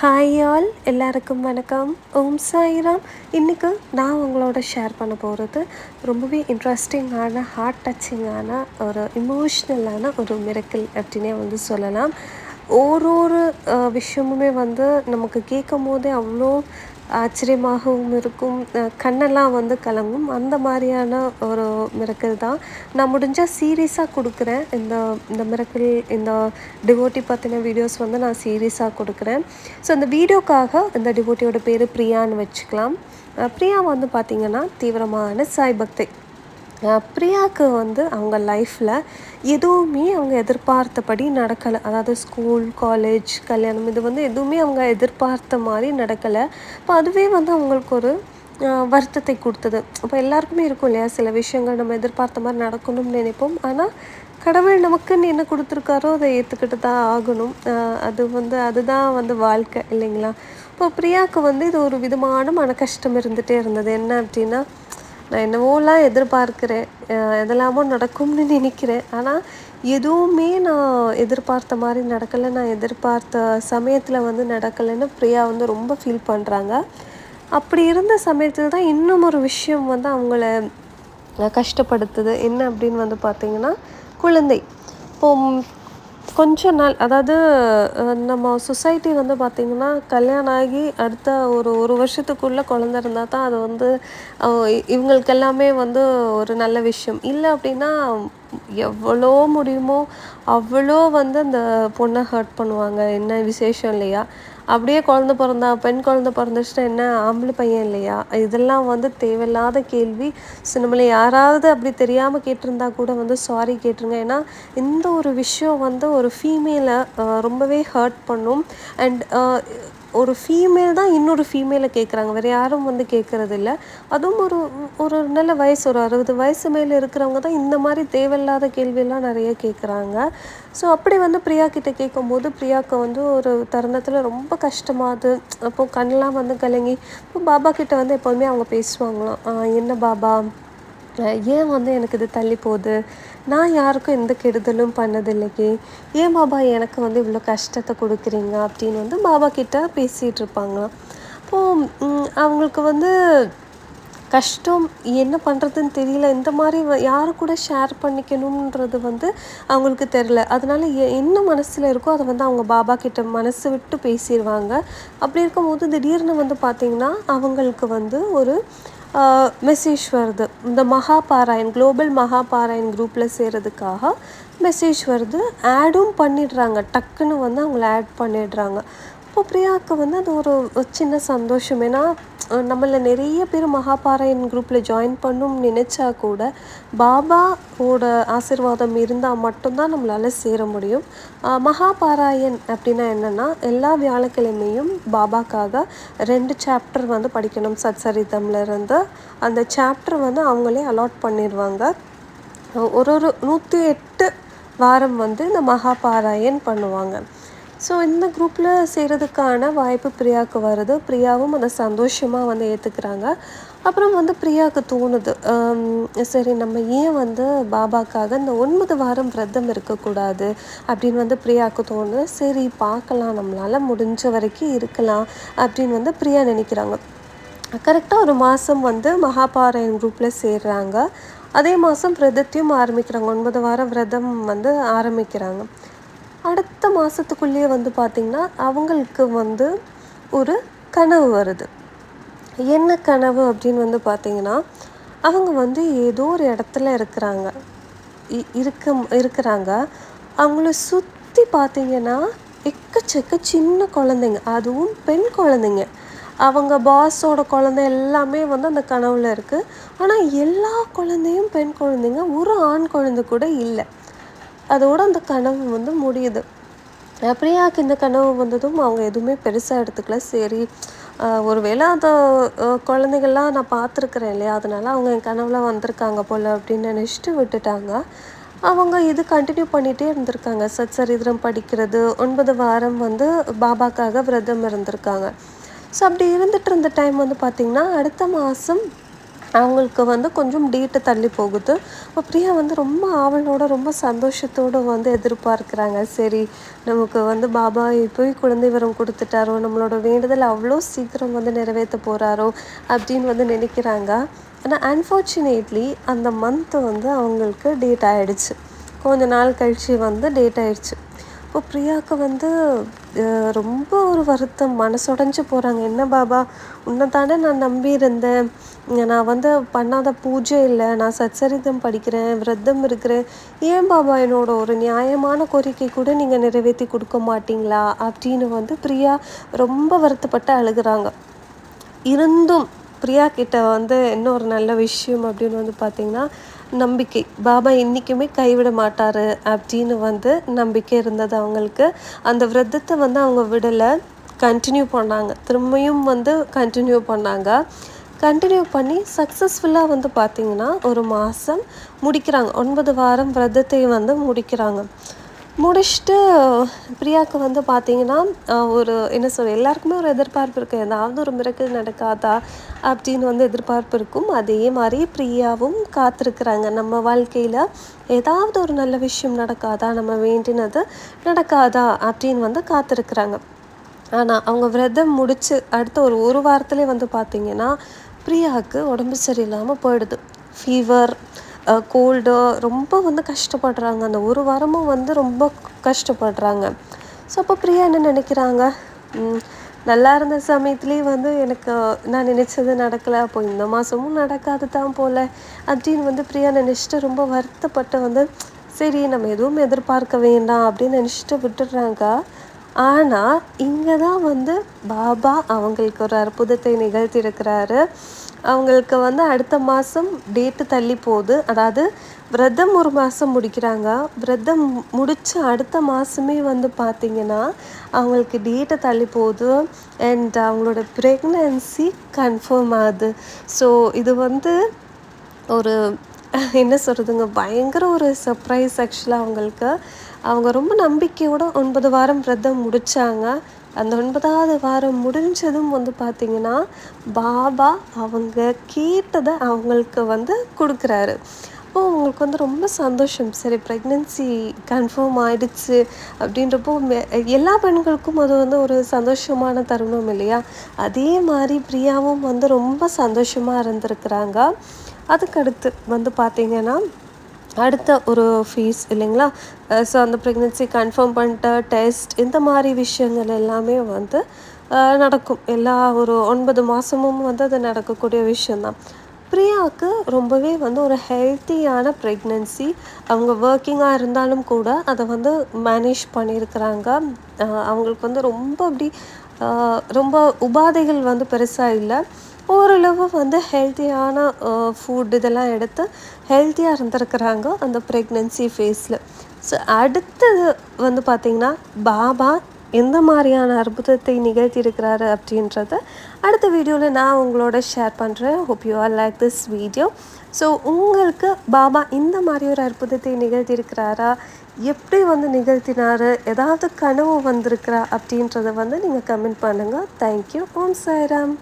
Hi all எல்லாருக்கும் வணக்கம். ஓம் சாய்ராம். இன்றைக்கு நான் உங்களோட ஷேர் பண்ண போகிறது ரொம்பவே இன்ட்ரெஸ்டிங்கான ஹார்ட் டச்சிங்கான ஒரு இமோஷ்னலான ஒரு மிரக்கல் அப்படின்னே வந்து சொல்லலாம். ஒரு ஒரு விஷயமுமே வந்து நமக்கு கேட்கும் போதே அவ்வளோ ஆச்சரியமாகவும் இருக்கும். கண்ணெல்லாம் வந்து கலங்கும். அந்த மாதிரியான ஒரு மிரக்கல் தான். நான் முடிஞ்சால் சீரியஸாக கொடுக்குறேன். இந்த இந்த மிரக்கல் இந்த டிவோட்டி பற்றின வீடியோஸ் வந்து நான் சீரியஸாக கொடுக்குறேன். ஸோ இந்த வீடியோக்காக இந்த டிவோட்டியோட பேர் பிரியான்னு வச்சுக்கலாம். பிரியா வந்து பார்த்திங்கன்னா தீவிரமான சாய் பக்தி. பிரியாவுக்கு வந்து அவங்க லைஃப்பில் எதுவுமே அவங்க எதிர்பார்த்தபடி நடக்கலை. அதாவது ஸ்கூல் காலேஜ் கல்யாணம் இது வந்து எதுவுமே அவங்க எதிர்பார்த்த மாதிரி நடக்கலை. இப்போ அதுவே வந்து அவங்களுக்கு ஒரு வருத்தத்தை கொடுத்தது. இப்போ எல்லாருக்குமே இருக்கும் இல்லையா? சில விஷயங்கள் நம்ம எதிர்பார்த்த மாதிரி நடக்கணும்னு நினைப்போம். ஆனால் கடவுள் நமக்குன்னு என்ன கொடுத்துருக்காரோ அதை ஏற்றுக்கிட்டு தான் ஆகணும். அது வந்து அதுதான் வந்து வாழ்க்கை இல்லைங்களா? இப்போ பிரியாவுக்கு வந்து இது ஒரு விதமான மன கஷ்டம் இருந்துகிட்டே இருந்தது. என்ன அப்படின்னா நான் என்னவோலாம் எதிர்பார்க்கிறேன் எதெல்லாமோ நடக்கும்னு நினைக்கிறேன். ஆனால் எதுவுமே நான் எதிர்பார்த்த மாதிரி நடக்கலை. நான் எதிர்பார்த்த சமயத்தில் வந்து நடக்கலைன்னு பிரியா வந்து ரொம்ப ஃபீல் பண்ணுறாங்க அப்படி இருந்த சமயத்தில் தான் இன்னும் ஒரு விஷயம் வந்து அவங்கள கஷ்டப்படுத்துது. என்ன அப்படின்னு வந்து பார்த்தீங்கன்னா குழந்தை. இப்போ கொஞ்ச நாள் அதாவது நம்ம சொசைட்டி வந்து பார்த்திங்கன்னா கல்யாணம் ஆகி அடுத்த ஒரு ஒரு வருஷத்துக்குள்ளே குழந்த இருந்தால் தான் அது வந்து இவங்களுக்கு எல்லாமே வந்து ஒரு நல்ல விஷயம். இல்லை அப்படின்னா எவ்வளோ முடியுமோ அவ்வளோ வந்து அந்த பொண்ணை ஹர்ட் பண்ணுவாங்க. என்ன விசேஷம் இல்லையா? அப்படியே குழந்த பிறந்தா பெண் குழந்த பிறந்துச்சுன்னா என்ன? ஆம்பளை பையன் இல்லையா? இதெல்லாம் வந்து தேவையில்லாத கேள்வி. ஸோ நம்மளை யாராவது அப்படி தெரியாமல் கேட்டிருந்தா கூட வந்து சாரி கேட்டுருங்க. ஏன்னா இந்த ஒரு விஷயம் வந்து ஒரு ஃபீமேலை ரொம்பவே ஹர்ட் பண்ணும். அண்ட் ஒரு ஃபீமேல் தான் இன்னொரு ஃபீமேலை கேட்குறாங்க வேறு யாரும் வந்து கேட்குறது அதுவும் ஒரு ஒரு நல்ல வயசு ஒரு அறுபது வயசு மேலே இருக்கிறவங்க தான் இந்த மாதிரி தேவையில்லாத கேள்வியெல்லாம் நிறைய கேட்குறாங்க ஸோ அப்படி வந்து பிரியா கிட்ட கேட்கும்போது பிரியாவுக்கு வந்து ஒரு தருணத்தில் ரொம்ப கஷ்டமாகுது அப்போ கண்ணெலாம் வந்து கலங்கி இப்போ பாபா கிட்ட வந்து எப்போதுமே அவங்க பேசுவாங்களாம் என்ன பாபா? ஏன் வந்து எனக்கு இது தள்ளி போகுது? நான் யாருக்கும் எந்த கெடுதலும் பண்ணதில்லையே ஏன் பாபா எனக்கு வந்து இவ்வளோ கஷ்டத்தை கொடுக்குறீங்க? அப்படின்னு வந்து பாபா கிட்ட பேசிகிட்டு இருப்பாங்களாம். அப்போது அவங்களுக்கு வந்து கஷ்டம் என்ன பண்ணுறதுன்னு தெரியல. இந்த மாதிரி யாரு கூட ஷேர் பண்ணிக்கணுன்றது வந்து அவங்களுக்கு தெரில அதனால எ- என்ன மனசில் இருக்கோ அதை வந்து அவங்க பாபா கிட்ட மனசு விட்டு பேசிடுவாங்க அப்படி இருக்கும்போது திடீர்னு வந்து பார்த்திங்கன்னா அவங்களுக்கு வந்து ஒரு மெசேஜ் வருது இந்த மகாபாராயன் குளோபல் மகாபாராயன் குரூப்பில் சேர்றதுக்காக மெசேஜ் வருது ஆடும் பண்ணிடுறாங்க. டக்குன்னு வந்து அவங்கள ஆட் பண்ணிடுறாங்க. அப்போ பிரியாவுக்கு வந்து அது ஒரு சின்ன சந்தோஷம். ஏன்னா நம்மளை நம்மள நிறைய பேர் மகாபாராயன் குரூப்பில் ஜாயின் பண்ணும் நினச்சா கூட பாபாவோட ஆசீர்வாதம் இருந்தால் மட்டும்தான் நம்மளால் சேர முடியும். அஹ் மகாபாராயன் அப்படின்னா என்னென்னா எல்லா வியாழக்கிழமையும் பாபாக்காக ரெண்டு சாப்டர் வந்து படிக்கணும். சத்சரிதம்லேருந்து அந்த சாப்டர் வந்து அவங்களே அலாட் பண்ணிடுவாங்க ஒரு ஒரு நூற்றி எட்டு வாரம் வந்து இந்த மகாபாராயன் பண்ணுவாங்க. ஸோ இந்த குரூப்பில் செய்கிறதுக்கான வாய்ப்பு பிரியாவுக்கு வருது. பிரியாவும் அதை சந்தோஷமாக வந்து ஏற்றுக்கிறாங்க அப்புறம் வந்து பிரியாவுக்கு தோணுது. சரி நம்ம ஏன் வந்து பாபாக்காக இந்த ஒன்பது வாரம் விரதம் இருக்கக்கூடாது அப்படின்னு வந்து பிரியாவுக்கு தோணுது. சரி பார்க்கலாம் நம்மளால் முடிஞ்ச வரைக்கும் இருக்கலாம் அப்படின்னு வந்து பிரியா நினைக்கிறாங்க. கரெக்டாக ஒரு மாதம் வந்து மகாபாராயண் குரூப்பில் சேர்றாங்க. அதே மாதம் விரதத்தையும் ஆரம்பிக்கிறாங்க. ஒன்பது வாரம் விரதம் வந்து ஆரம்பிக்கிறாங்க. அடுத்த மாதத்துக்குள்ளேயே வந்து பார்த்திங்கன்னா அவங்களுக்கு வந்து ஒரு கனவு வருது. என்ன கனவு அப்படின்னு வந்து பார்த்திங்கன்னா அவங்க வந்து ஏதோ ஒரு இடத்துல இருக்கிறாங்க. இ- இருக்க இருக்கிறாங்க. அவங்கள சுற்றி பார்த்திங்கன்னா எக்கச்சக்க சின்ன குழந்தைங்க அதுவும் பெண் குழந்தைங்க. அவங்க பாஸோட குழந்தை எல்லாமே வந்து அந்த கனவில் இருக்குது ஆனால் எல்லா குழந்தையும் பெண் குழந்தைங்க ஒரு ஆண் குழந்தை கூட இல்லை. அதோட அந்த கனவு வந்து முடியுது. அஹ் பிரியாவுக்கு இந்த கனவு வந்ததும் அவங்க எதுவுமே பெருசாக எடுத்துக்கல. சரி ஒருவேளை அந்த குழந்தைகள்லாம் நான் பார்த்துருக்குறேன் இல்லையா? அதனால அவங்க என் கனவுல வந்திருக்காங்க போல் அப்படின்னு நினச்சிட்டு விட்டுட்டாங்க. அவங்க இது கண்டினியூ பண்ணிகிட்டே இருந்திருக்காங்க. சத்சரித்திரம் படிக்கிறது ஒன்பது வாரம் வந்து பாபாக்காக விரதம் இருந்திருக்காங்க. ஸோ அப்படி இருந்துட்டு இருந்த டைம் வந்து பார்த்திங்கன்னா அடுத்த மாதம் அவங்களுக்கு வந்து கொஞ்சம் டேட்டு தள்ளி போகுது. அப்போ பிரியா வந்து ரொம்ப ஆவலோட ரொம்ப சந்தோஷத்தோடு வந்து எதிர்பார்க்குறாங்க. சரி நமக்கு வந்து பாபா போய் குழந்தை வரம் கொடுத்துட்டாரோ நம்மளோட வேண்டுதல் அவ்வளோ சீக்கிரம் வந்து நிறைவேற்ற போகிறாரோ அப்படின்னு வந்து நினைக்கிறாங்க. ஆனால் அன்ஃபார்ச்சுனேட்லி அந்த மந்த்து வந்து அவங்களுக்கு டேட் ஆகிடுச்சு கொஞ்ச நாள் கழித்து வந்து டேட் ஆகிடுச்சு இப்போ பிரியாவுக்கு வந்து ரொம்ப ஒரு வருத்தம். மனசுடைஞ்சு போகிறாங்க என்ன பாபா? உன்னை தானே நான் நம்பி இருந்தேன் நான் வந்து பண்ணாத பூஜை இல்லை. நான் சச்சரித்தம் படிக்கிறேன். விரதம் இருக்கிறேன். ஏன் பாபா என்னோட ஒரு நியாயமான கோரிக்கை கூட நீங்கள் நிறைவேற்றி கொடுக்க மாட்டிங்களா? அப்படின்னு வந்து பிரியா ரொம்ப வருத்தப்பட்டு அழுகிறாங்க. இருந்தும் பிரியா கிட்ட வந்து என்ன ஒரு நல்ல விஷயம் அப்படின்னு வந்து பார்த்திங்கன்னா நம்பிக்கை. பாபா என்றைக்குமே கைவிட மாட்டார் அப்படின்னு வந்து நம்பிக்கை இருந்தது அவங்களுக்கு. அந்த விரதத்தை வந்து அவங்க விடலை. கண்டினியூ பண்ணாங்க. திரும்பியும் வந்து கண்டினியூ பண்ணாங்க. கண்டினியூ பண்ணி சக்ஸஸ்ஃபுல்லாக வந்து பார்த்திங்கன்னா ஒரு மாதம் முடிக்கிறாங்க. ஒன்பது வாரம் விரதத்தை வந்து முடிக்கிறாங்க. முடிச்சுட்டு பிரியாவுக்கு வந்து பார்த்தீங்கன்னா ஒரு என்ன சொல்ற எல்லாருக்குமே ஒரு எதிர்பார்ப்பு இருக்குது ஏதாவது ஒரு மிரக்கல் நடக்காதா அப்படின்னு வந்து எதிர்பார்ப்பு இருக்கும். அதே மாதிரி பிரியாவும் காத்திருக்கிறாங்க. நம்ம வாழ்க்கையில் ஏதாவது ஒரு நல்ல விஷயம் நடக்காதா நம்ம வேண்டினது நடக்காதா அப்படின்னு வந்து காத்திருக்கிறாங்க. ஆனால் அவங்க விரதம் முடித்து அடுத்த ஒரு ஒரு வாரத்துலேயே வந்து பார்த்திங்கன்னா பிரியாவுக்கு உடம்பு சரியில்லாமல் போயிடுது. ஃபீவர் கோல்டு ரொம்ப வந்து கஷ்டப்படுறாங்க. அந்த ஒரு வாரமும் வந்து ரொம்ப கஷ்டப்படுறாங்க. ஸோ அப்போ பிரியா என்ன நினைக்கிறாங்க? நல்லா இருந்த சமயத்துலேயே வந்து எனக்கு நான் நினச்சது நடக்கலை. அப்போ இந்த மாதமும் நடக்காது தான் போல். அப்படின்னு வந்து பிரியா நினச்சிட்டு ரொம்ப வருத்தப்பட்டு வந்து சரி நம்ம எதுவும் எதிர்பார்க்க வேண்டாம் அப்படின்னு நினச்சிட்டு விட்டுடுறாங்க. ஆனால் இங்கே தான் வந்து பாபா அவங்களுக்கு ஒரு அற்புதத்தை நிகழ்த்தியிருக்கிறாரு. அவங்களுக்கு வந்து அடுத்த மாதம் டேட்டு தள்ளி போகுது. அதாவது விரதம் ஒரு மாதம் முடிக்கிறாங்க. விரதம் முடித்து அடுத்த மாதமே வந்து பார்த்திங்கன்னா அவங்களுக்கு டேட்டை தள்ளி போகுது. அண்ட் அவங்களோட ப்ரெக்னன்சி கன்ஃபார்ம் ஆகுது. ஸோ இது வந்து ஒரு என்ன சொல்கிறதுங்க பயங்கர ஒரு சர்ப்ரைஸ் ஆக்சுவலாக அவங்களுக்கு. அவங்க ரொம்ப நம்பிக்கையோட ஒன்பது வாரம் விரதம் முடித்தாங்க அந்த ஒன்பதாவது வாரம் முடிஞ்சதும் வந்து பார்த்திங்கன்னா பாபா அவங்க கேட்டதை அவங்களுக்கு வந்து கொடுக்குறாரு. அப்போ அவங்களுக்கு வந்து ரொம்ப சந்தோஷம். சரி ப்ரெக்னென்சி கன்ஃபார்ம் ஆயிடுச்சு அப்படின்றப்போ எல்லா பெண்களுக்கும் அது வந்து ஒரு சந்தோஷமான தருணம் இல்லையா? அதே மாதிரி பிரியாவும் வந்து ரொம்ப சந்தோஷமாக இருந்திருக்கிறாங்க. அதுக்கடுத்து வந்து பார்த்திங்கன்னா அடுத்த ஒரு ஃபீஸ் இல்லைங்களா? ஸோ அந்த ப்ரெக்னென்சி கன்ஃபார்ம் பண்ணிட்ட டெஸ்ட் இந்த மாதிரி விஷயங்கள் எல்லாமே வந்து நடக்கும். எல்லா ஒரு ஒன்பது மாதமும் வந்து அது நடக்கக்கூடிய விஷயந்தான் பிரியாவுக்கு ரொம்பவே வந்து ஒரு ஹெல்த்தியான ப்ரெக்னென்சி அவங்க ஒர்க்கிங்காக இருந்தாலும் கூட அதை வந்து மேனேஜ் பண்ணியிருக்கிறாங்க. அவங்களுக்கு வந்து ரொம்ப அப்படி ரொம்ப உபாதைகள் வந்து பெருசாக இல்லை. ஓரளவு வந்து ஹெல்த்தியான ஃபுட் இதெல்லாம் எடுத்து ஹெல்த்தியாக இருந்திருக்கிறாங்க அந்த ப்ரெக்னென்சி ஃபேஸில் ஸோ அடுத்தது வந்து பார்த்திங்கன்னா பாபா எந்த மாதிரியான அற்புதத்தை நிகழ்த்தியிருக்கிறாரு அப்படின்றத அடுத்த வீடியோவில் நான் உங்களோட ஷேர் பண்ணுறேன் hope you are like this video so உங்களுக்கு பாபா இந்த மாதிரி ஒரு அற்புதத்தை நிகழ்த்தியிருக்கிறாரா? எப்படி வந்து நிகழ்த்தினார்? ஏதாவது கனவு வந்திருக்கிறா அப்படின்றத வந்து நீங்கள் கமெண்ட் பண்ணுங்கள் தேங்க்யூ ஓம் சாய்ராம்.